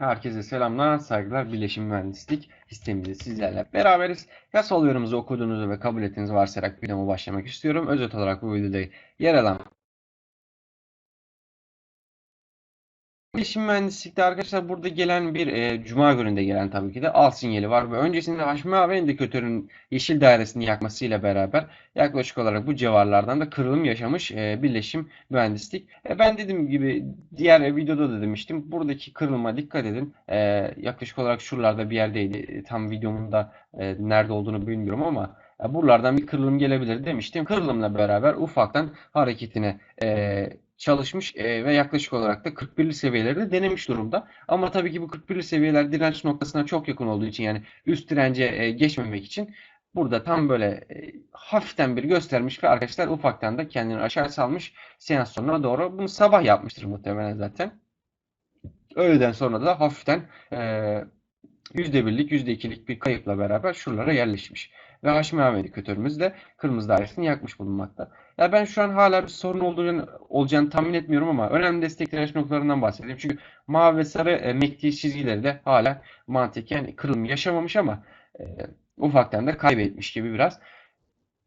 Herkese selamlar, saygılar. Birleşim Mühendislik sistemimizde sizlerle beraberiz. Yasal yorumunuzu okuduğunuzu ve kabul ettiğinizi varsayarak videoma başlamak istiyorum. Özet olarak bu videoda yer alan Bilişim mühendislikte arkadaşlar burada gelen bir e, cuma gününde gelen tabii ki de al sinyali var ve öncesinde HMA ve indikatörün yeşil dairesini yakmasıyla beraber yaklaşık olarak bu civarlardan da kırılım yaşamış e, birleşim mühendislik. E, ben dediğim gibi diğer videoda da demiştim buradaki kırılma dikkat edin. E, yaklaşık olarak şuralarda bir yerdeydi. E, tam videomun da e, nerede olduğunu bilmiyorum ama e, buralardan bir kırılım gelebilir demiştim. Kırılımla beraber ufaktan hareketine e, çalışmış e, ve yaklaşık olarak da 41'li seviyeleri denemiş durumda. Ama tabii ki bu 41'li seviyeler direnç noktasına çok yakın olduğu için yani üst dirence e, geçmemek için burada tam böyle e, hafiften bir göstermiş ve arkadaşlar ufaktan da kendini aşağı salmış seans sonuna doğru. Bunu sabah yapmıştır muhtemelen zaten. Öğleden sonra da hafiften %1'lik %2'lik bir kayıpla beraber şuralara yerleşmiş. Ve HMA indikatörümüz de kırmızı dairesini yakmış bulunmakta. Ya ben şu an hala bir sorun olduğunu, olacağını tahmin etmiyorum ama önemli destek direnç noktalarından bahsedeyim. Çünkü mavi ve sarı e, MACD çizgileri de hala mantıken kırılım yaşamamış ama e, ufaktan da kaybetmiş gibi biraz.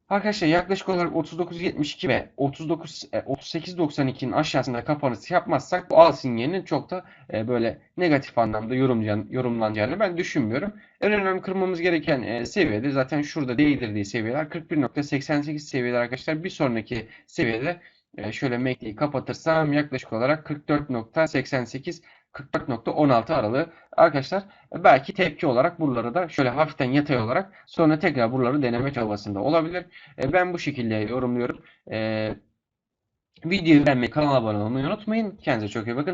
Arkadaşlar yaklaşık olarak 39.72 ve 39 38.92'nin aşağısında kapanış yapmazsak bu al sinyalinin çok da e, böyle negatif anlamda yorumlanacağını ben düşünmüyorum. En önemli kırmamız gereken e, seviyede zaten şurada değdirdiği seviyeler 41.88 seviyeler arkadaşlar. Bir sonraki seviyede e, şöyle MACD'yi kapatırsam yaklaşık olarak 44.88 44.16 aralığı arkadaşlar belki tepki olarak buraları da şöyle hafiften yatay olarak sonra tekrar buraları deneme çabasında olabilir. E, ben bu şekilde yorumluyorum. E, videoyu beğenmeyi, kanala abone olmayı unutmayın. Kendinize çok iyi bakın.